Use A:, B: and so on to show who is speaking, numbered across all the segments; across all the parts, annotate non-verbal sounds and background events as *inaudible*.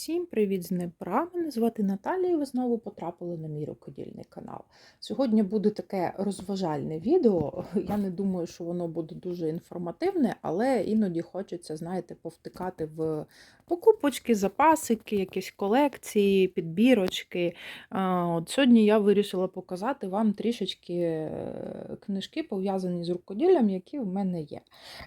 A: Всім привіт з Дніпра! Мене звати Наталія, і ви знову потрапили на мій рукодільний канал. Сьогодні буде таке розважальне відео. *laughs* Я не думаю, що воно буде дуже інформативне, але іноді хочеться, знаєте, повтикати в покупочки, запасики, якісь колекції, підбірочки. От Сьогодні я вирішила показати вам трішечки е, книжки, пов'язані з рукоділлям, які в мене є.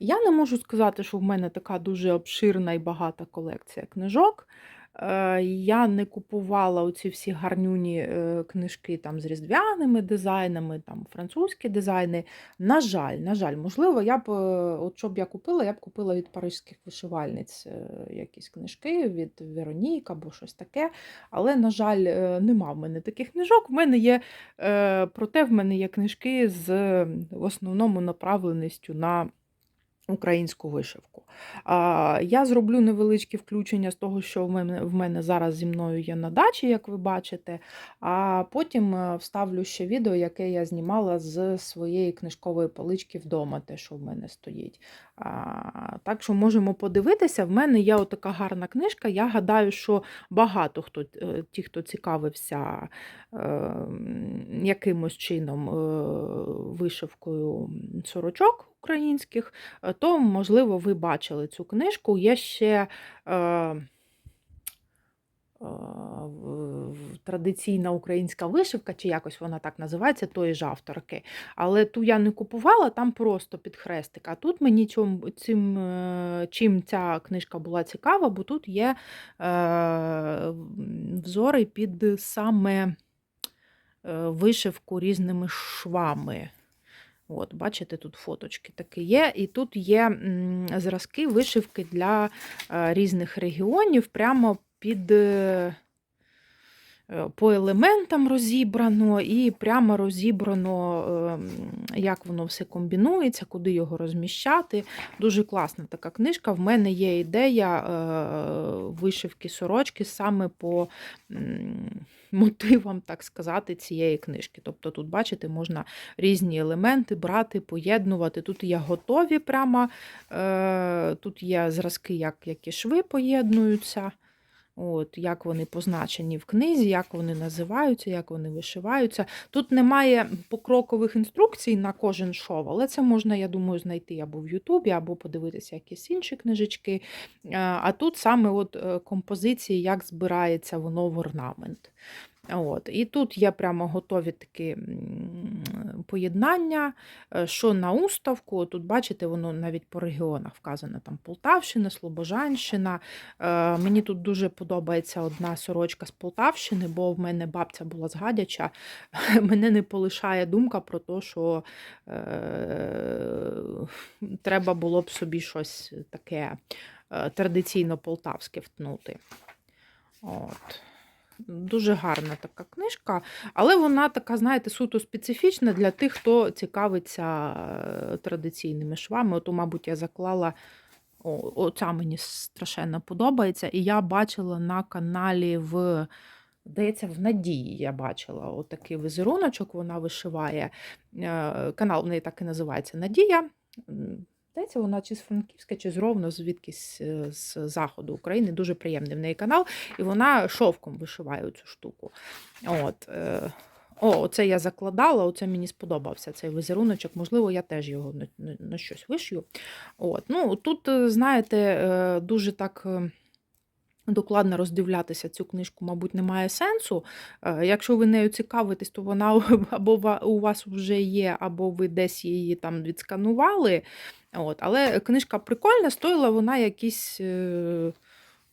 A: Я не можу сказати, що в мене така дуже обширна і багата колекція книжок. Е, Я не купувала оці всі гарнюні е, книжки там з різдвяними дизайнами, там французькі дизайни. На жаль, на жаль, можливо, я б, е, от що б я купила, я б купила від паризьких вишивальниць якісь книжки, від Веронік або щось таке. Але, на жаль, нема в мене таких книжок. В мене є, проте в мене є книжки з в основному направленістю на українську вишивку. Я зроблю невеличке включення з того, що в мене, зараз зі мною є на дачі, як ви бачите, а потім е, вставлю ще відео, яке я знімала з своєї книжкової полички вдома, те, що в мене стоїть. Так що можемо подивитися. В мене є отака гарна книжка. Я гадаю, що багато хто, е, ті, хто цікавився е, якимось чином вишивкою сорочок українських, е, то, можливо, ви бачили цю книжку. Є ще е, е, традиційна українська вишивка, чи якось вона так називається, тої ж авторки. Але ту я не купувала, там просто під хрестик. А тут мені чим, цим, е, чим ця книжка була цікава, бо тут є е, взори під саме е, вишивку різними швами. От, бачите, тут фоточки такі є. І тут є зразки вишивки для е, різних регіонів, прямо під. е, е, По елементам розібрано і прямо розібрано, ем, як воно все комбінується, куди його розміщати. Дуже класна така книжка. В мене є ідея вишивки сорочки саме по мотивам, так сказати, цієї книжки. Тобто тут, бачите, можна різні елементи брати, поєднувати. Тут є готові прямо, е, тут є зразки, як які шви поєднуються. От, Як вони позначені в книзі, як вони називаються, як вони вишиваються. Тут немає покрокових інструкцій на кожен шов, але це можна, я думаю, знайти або в Ютубі, або подивитися якісь інші книжечки. Е, А тут саме от е, композиції, як збирається воно в орнамент. От. І тут є прямо готові такі поєднання, е, що на уставку. Тут, бачите, воно навіть по регіонах вказано там Полтавщина, Слобожанщина. Е, Мені тут дуже подобається одна сорочка з Полтавщини, бо в мене бабця була з Гадяча. *laughs* Мене не полишає думка про те, що е, треба було б собі щось таке е, традиційно полтавське втнути. От. Дуже гарна така книжка, але вона така, знаєте, суто специфічна для тих, хто цікавиться е, традиційними швами. От, мабуть, я заклала. О, оця мені страшенно подобається. І я бачила на каналі в. Здається, в Надії я бачила отакий візеруночок, вона вишиває. Е, Канал в неї так і називається Надія. Здається, вона чи з Франківська, чи з Ровно, звідкись е, з заходу України. Дуже приємний в неї канал. І вона шовком вишиває цю штуку. От. е, О, оце я закладала, оце мені сподобався цей візеруночок. Можливо, я теж його на, на, щось вишью. От. Ну, тут, е, знаєте, дуже так. Докладно роздивлятися цю книжку, мабуть, немає сенсу. Якщо ви нею цікавитесь, то вона *laughs* або у вас вже є, або ви десь її там відсканували. От. Але книжка прикольна, стоїла вона якісь е,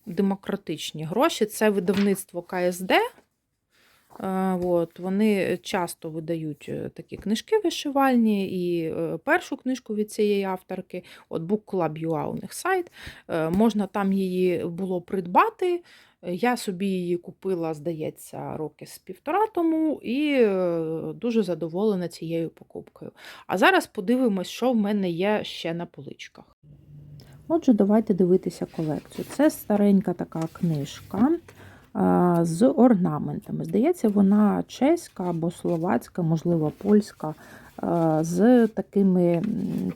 A: демократичні гроші. Це видавництво КСД. Е, От, вони часто видають е, такі книжки вишивальні, і першу книжку від цієї авторки, от Book Club UA у них сайт, можна там її було придбати. Е, Я собі її купила, здається, роки з півтора тому, і е, дуже задоволена цією покупкою. А зараз подивимось, що в мене є ще на поличках. Отже, давайте дивитися колекцію. Це старенька така книжка з орнаментами. Здається, вона чеська або словацька, можливо, польська. з такими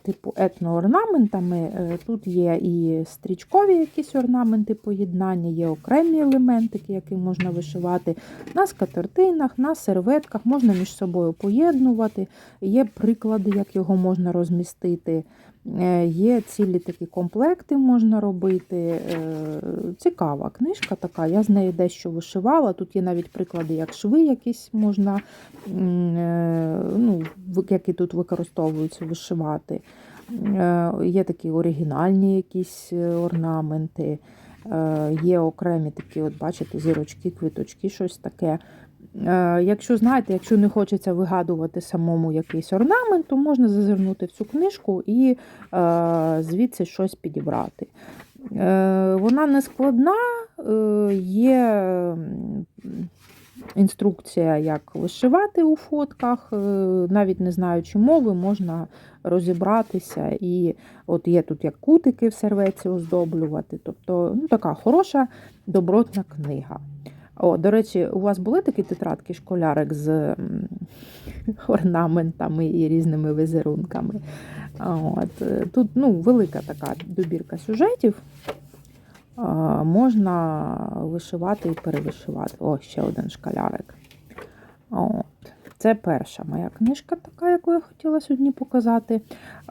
A: типу етноорнаментами. Е, Тут є і стрічкові якісь орнаменти поєднання, є окремі елементики, які можна вишивати на скатертинах, на серветках, можна між собою поєднувати. Є приклади, як його можна розмістити. Е, Є цілі такі комплекти можна робити. Е, Цікава книжка така. Я з нею дещо вишивала. Тут є навіть приклади, як шви якісь можна, е, ну, які тут використовуються вишивати. Є такі оригінальні якісь орнаменти. Є окремі такі, от бачите, зірочки, квіточки, щось таке. Е, Якщо знаєте, якщо не хочеться вигадувати самому якийсь орнамент, то можна зазирнути в цю книжку і е, звідси щось підібрати. Е, Вона не складна, є інструкція, як вишивати у фотках, навіть не знаючи мови, можна розібратися. І от є тут як кутики в серветці оздоблювати. Тобто ну, така хороша, добротна книга. О, до речі, у вас були такі тетрадки школярик з *laughs* орнаментами і різними візерунками. От. е, Тут ну, велика така добірка сюжетів. Можна вишивати і перевишивати. О, ще один шкалярик. От. Це перша моя книжка, така, яку я хотіла сьогодні показати.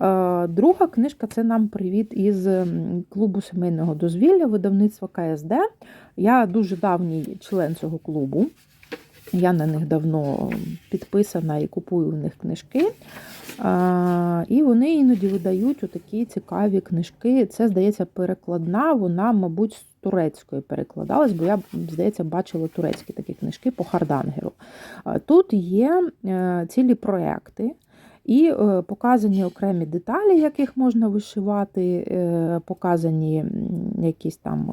A: Е, Друга книжка це нам привіт із клубу сімейного дозвілля, видавництва КСД. Я дуже давній член цього клубу. Я на них давно підписана і купую в них книжки. І вони іноді видають такі цікаві книжки. Це, здається, перекладна, вона, мабуть, з турецької перекладалась, бо я, здається, бачила турецькі такі книжки по Хардангеру. Тут є е, цілі проекти. І е, показані окремі деталі, яких можна вишивати, е, показані якісь там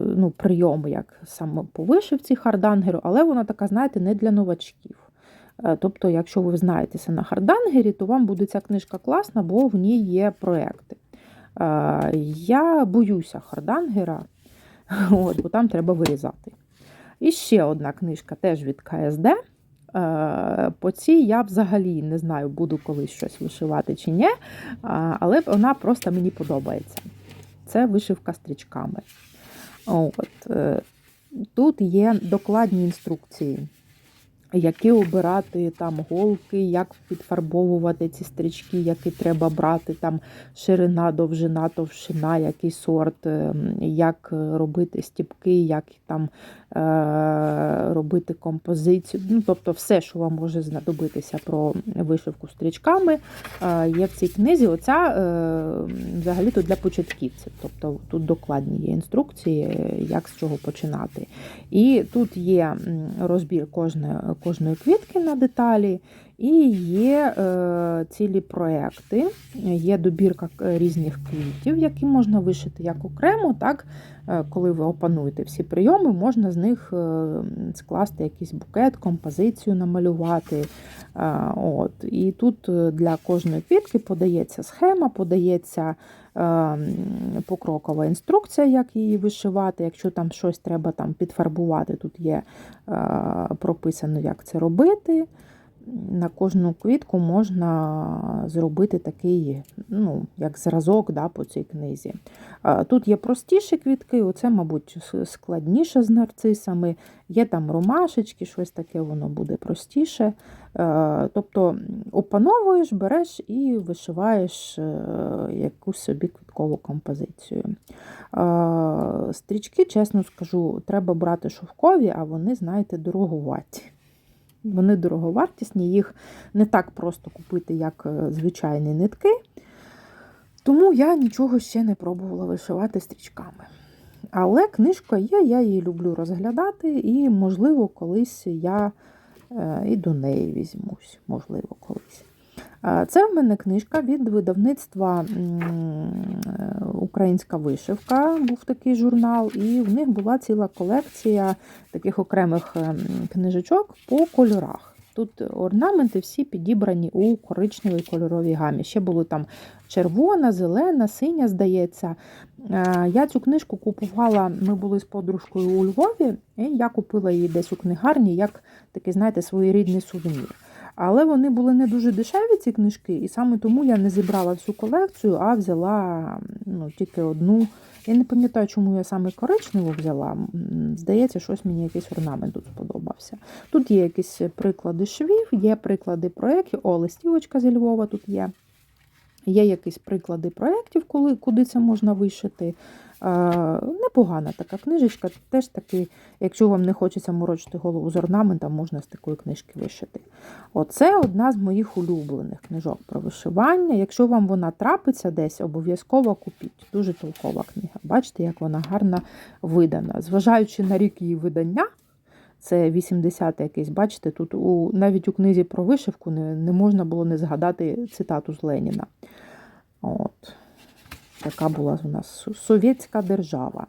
A: ну, прийоми, як саме по вишивці хардангеру, але вона така, знаєте, не для новачків. Е, Тобто, якщо ви знаєтеся на хардангері, то вам буде ця книжка класна, бо в ній є проекти. Е, Я боюся хардангера, *laughs* от, бо там треба вирізати. І ще одна книжка теж від КСД. Е, По цій я взагалі не знаю, буду колись щось вишивати чи ні, але вона просто мені подобається. Це вишивка стрічками. От. е, Тут є докладні інструкції, які обирати там голки, як підфарбовувати ці стрічки, які треба брати, там ширина, довжина, товщина, який сорт, е, як робити стіпки, як там е, робити композицію. Ну, тобто все, що вам може знадобитися про вишивку стрічками, е, є в цій книзі. Оця е, взагалі-то для початківців. Тобто тут докладні є інструкції, як з чого починати. І тут є розбір кожної, кожної квітки на деталі, і є е, цілі проекти, є добірка е, різних квітів, які можна вишити як окремо, так е, коли ви опануєте всі прийоми, можна з них е, скласти якийсь букет, композицію намалювати. От. І тут для кожної квітки подається схема, подається покрокова інструкція, як її вишивати. Якщо там щось треба там підфарбувати, тут є е, прописано, як це робити. На кожну квітку можна зробити такий, ну, як зразок да, по цій книзі. Тут є простіші квітки, оце, мабуть, складніше з нарцисами. Є там ромашечки, щось таке, воно буде простіше. Тобто опановуєш, береш і вишиваєш е, якусь собі квіткову композицію. Стрічки, чесно скажу, треба брати шовкові, а вони, знаєте, дороговаті. Вони дороговартісні, їх не так просто купити, як е, звичайні нитки. Тому я нічого ще не пробувала вишивати стрічками. Але книжка є, я її люблю розглядати, і, можливо, колись я е, і до неї візьмусь. Можливо, колись. Це в мене книжка від видавництва е, Українська вишивка, був такий журнал, і в них була ціла колекція таких окремих ем, книжечок по кольорах. Тут орнаменти всі підібрані у коричневій кольоровій гамі. Ще були там червона, зелена, синя, здається. Е, Я цю книжку купувала, ми були з подружкою у Львові, і я купила її десь у книгарні, як такий, знаєте, своєрідний сувенір. Але вони були не дуже дешеві, ці книжки, і саме тому я не зібрала всю колекцію, а взяла ну, тільки одну. Я не пам'ятаю, чому я саме коричневу взяла. Здається, щось мені якийсь орнамент тут сподобався. Тут є якісь приклади швів, є приклади проєктів. О, листівочка зі Львова тут є. Є якісь приклади проєктів, куди це можна вишити. Е, непогана така книжечка. Теж таки, якщо вам не хочеться морочити голову з орнаментом, можна з такої книжки вишити. Оце одна з моїх улюблених книжок про вишивання. Якщо вам вона трапиться десь, обов'язково купіть. Дуже толкова книга. Бачите, як вона гарно видана. Зважаючи на рік її видання, це 80 якийсь, бачите, тут у, навіть у книзі про вишивку не, не можна було не згадати цитату з Леніна. От. Така була у нас совєтська держава.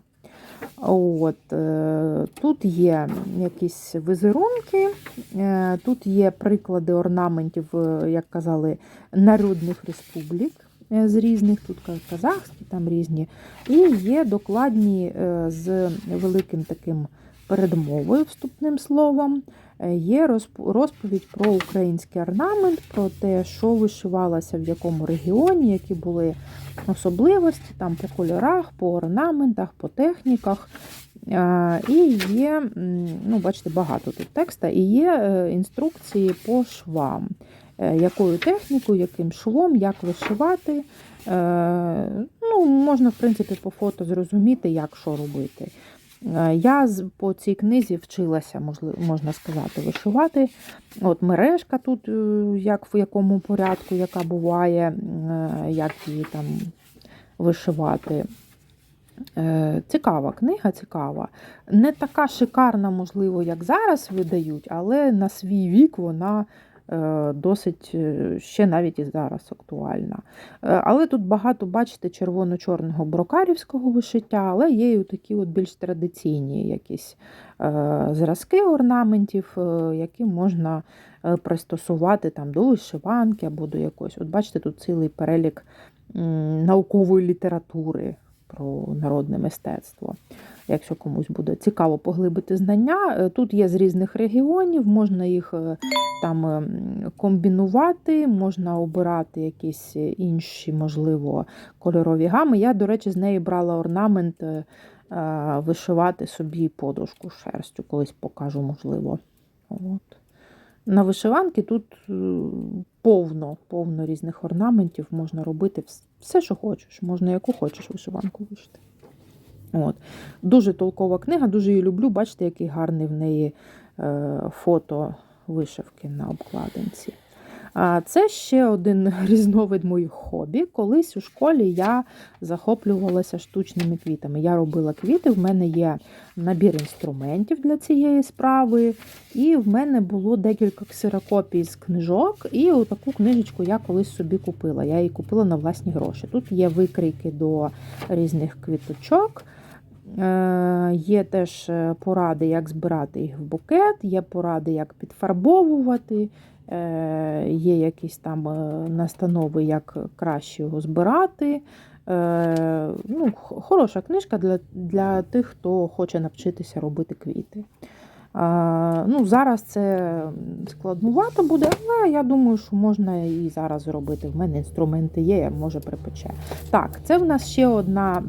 A: От, е, тут є якісь візерунки, е, тут є приклади орнаментів, е, як казали, народних республік з різних, тут казахські, там різні, і є докладні з великим таким передмовою, вступним словом. Е, Є розповідь про український орнамент, про те, що вишивалося в якому регіоні, які були особливості там по кольорах, по орнаментах, по техніках. Е, І є, ну, бачите, багато тут текста, і є е, інструкції по швам, якою технікою, яким швом, як вишивати. Ну, можна, в принципі, по фото зрозуміти, як що робити. Е, Я по цій книзі вчилася, можна сказати, вишивати. От мережка тут, е, як в якому порядку, яка буває, е, як її там вишивати. Цікава книга, цікава. Не така шикарна, можливо, як зараз видають, але на свій вік вона досить е, ще навіть і зараз актуальна. Е, Але тут багато, бачите, червоно-чорного брокарівського вишиття, але є і такі от більш традиційні якісь е, зразки орнаментів, е, які можна е, пристосувати там, до вишиванки або до якоїсь. От бачите, тут цілий перелік наукової літератури про народне мистецтво. Якщо комусь буде цікаво поглибити знання, Е, тут є з різних регіонів, можна їх е, там ем, комбінувати, можна обирати якісь інші, можливо, кольорові гами. Я, до речі, з неї брала орнамент е, вишивати собі подушку шерстю, колись покажу, можливо. От. На вишиванки тут повно, повно різних орнаментів можна робити все, що хочеш. Можна яку хочеш вишиванку вишити. От. Дуже толкова книга, дуже її люблю. Бачите, який гарний в неї е, фото вишивки на обкладинці. Це ще один *laughs* різновид моїх хобі. Колись у школі я захоплювалася штучними квітами. Я робила квіти, в мене є набір інструментів для цієї справи, і в мене було декілька ксерокопій з книжок, і таку книжечку я колись собі купила. Я її купила на власні гроші. Тут є викрійки до різних квіточок. Е, Є теж е, поради, як збирати їх в букет, є поради, як підфарбовувати, є якісь там е, настанови, як краще його збирати. Е, Ну, Хороша книжка для, для тих, хто хоче навчитися робити квіти. Ну, Зараз це складнувато буде, але я думаю, що можна і зараз зробити. В мене інструменти є, може припече. Так, це в нас ще одна,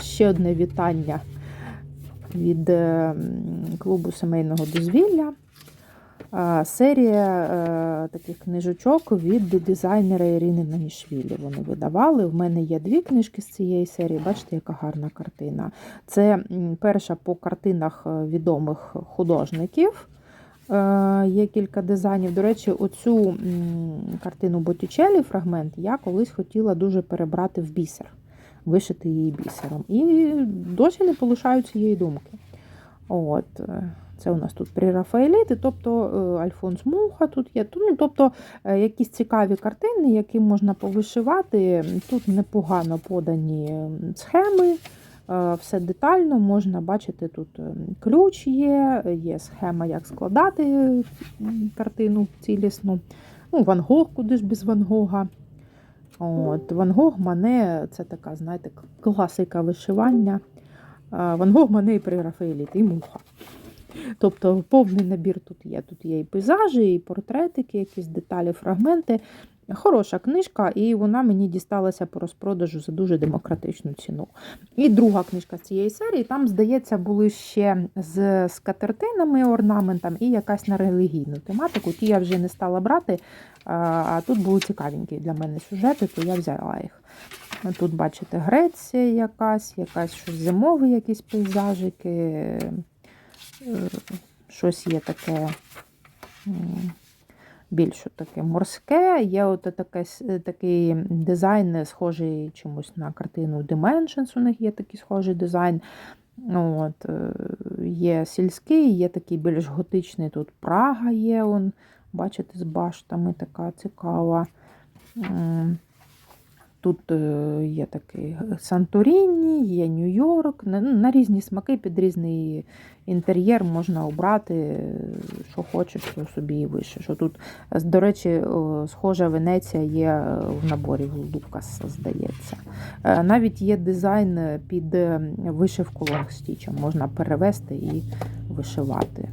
A: ще одне вітання від е, клубу сімейного дозвілля. А, Серія е, таких книжечок від дизайнера Ірини Нанішвілі. Вони видавали. В мене є дві книжки з цієї серії. Бачите, яка гарна картина. Це перша по картинах е, відомих художників. Е, Є кілька дизайнів. До речі, оцю картину Боттічелі, фрагмент, я колись хотіла дуже перебрати в бісер, вишити її бісером. І досі не полишаю цієї думки. От. Це у нас тут прірафаеліти, тобто е, Альфонс Муха тут є. Ну, тобто е, якісь цікаві картини, які можна повишивати. Тут непогано подані схеми, е, все детально можна бачити. Тут ключ є, є схема, як складати картину цілісну. Ну, Ван Гог, куди ж без Ван Гога. От, Ван Гог Мане це така, знаєте, класика вишивання. Ван Гог Мане і при Рафаеліт, і муха. Тобто повний набір тут є. Тут є і пейзажі, і портретики, якісь деталі, фрагменти. Хороша книжка, і вона мені дісталася по розпродажу за дуже демократичну ціну. І друга книжка цієї серії, там, здається, були ще з скатертинами, орнаментом і якась на релігійну тематику. Ті я вже не стала брати, а тут були цікавенькі для мене сюжети, то я взяла їх. Тут, бачите, Греція якась, якась щось зимові якісь пейзажики, щось є таке. більш таке морське. Є от таке, такий дизайн, схожий чомусь на картину Dimensions, у них є такий схожий дизайн. От, е, є сільський, є такий більш готичний тут Прага є, он, бачите, з баштами така цікава. Тут е, є такий Санторіні, є Нью-Йорк. На, ну, на різні смаки, під різний інтер'єр можна обрати, е, що хочеш, то собі і вишиш. Що тут, до речі, схожа Венеція є е, в наборі Лукас, здається. Навіть є дизайн під вишивку лонгстічем, можна перевести і вишивати.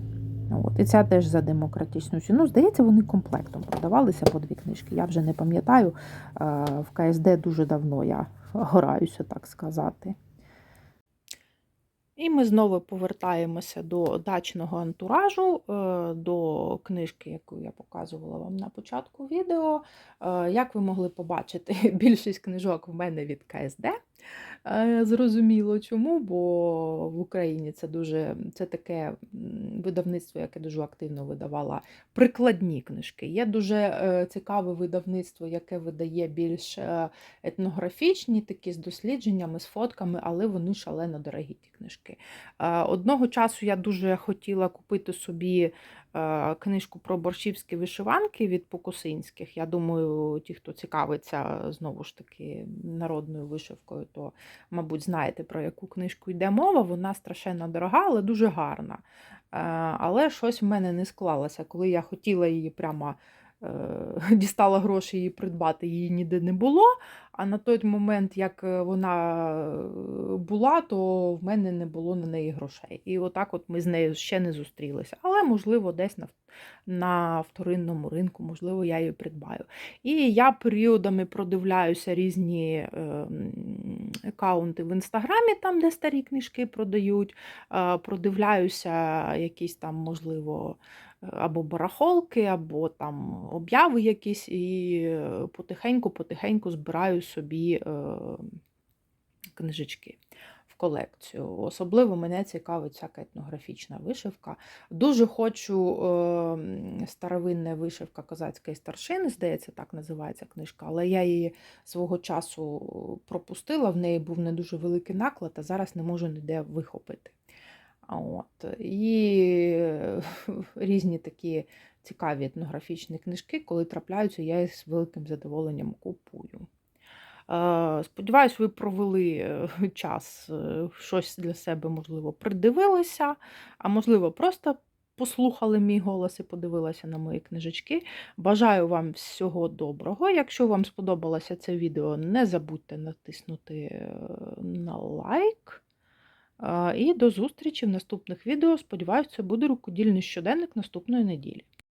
A: От. І ця теж за демократичну ціну. Здається, вони комплектом продавалися по дві книжки. Я вже не пам'ятаю. В КСД дуже давно я граюся, так сказати. І ми знову повертаємося до дачного антуражу, е, до книжки, яку я показувала вам на початку відео. Е, Як ви могли побачити, *laughs* більшість книжок в мене від КСД. Е, Зрозуміло чому, бо в Україні це дуже це таке видавництво, яке дуже активно видавало прикладні книжки. Є дуже е, цікаве видавництво, яке видає більш е, етнографічні, такі з дослідженнями, з фотками, але вони шалено дорогі ті книжки. Одного часу я дуже хотіла купити собі книжку про борщівські вишиванки від Покусинських. Я думаю, ті, хто цікавиться знову ж таки народною вишивкою, то, мабуть, знаєте, про яку книжку йде мова. Вона страшенно дорога, але дуже гарна. Е, Але щось в мене не склалося. Коли я хотіла її прямо е, *laughs* дістала гроші її придбати, її ніде не було. А на той момент, як е, вона е, була, то в мене не було на неї грошей. І отак от ми з нею ще не зустрілися. Але, можливо, десь на, на вторинному ринку, можливо, я її придбаю. І я періодами продивляюся різні е, аккаунти в інстаграмі, там, де старі книжки продають. Е, продивляюся якісь там, можливо, або барахолки, або там обяви якісь, і потихеньку-потихеньку збираю собі е, книжечки в колекцію. Особливо мене цікавить всяка етнографічна вишивка. Дуже хочу е, старовинна вишивка козацької старшини, здається, так називається книжка, але я її свого часу пропустила, в неї був не дуже великий наклад, а зараз не можу ніде вихопити. От. І *laughs* різні такі цікаві етнографічні книжки, коли трапляються, я їх з великим задоволенням купую. Е, Сподіваюсь, ви провели е, *laughs* час, е, щось для себе, можливо, придивилися, а можливо, просто послухали мій голос і подивилися на мої книжечки. Бажаю вам всього доброго. Якщо вам сподобалося це відео, не забудьте натиснути на лайк. І до зустрічі в наступних відео. Сподіваюся, це буде рукодільний щоденник наступної неділі.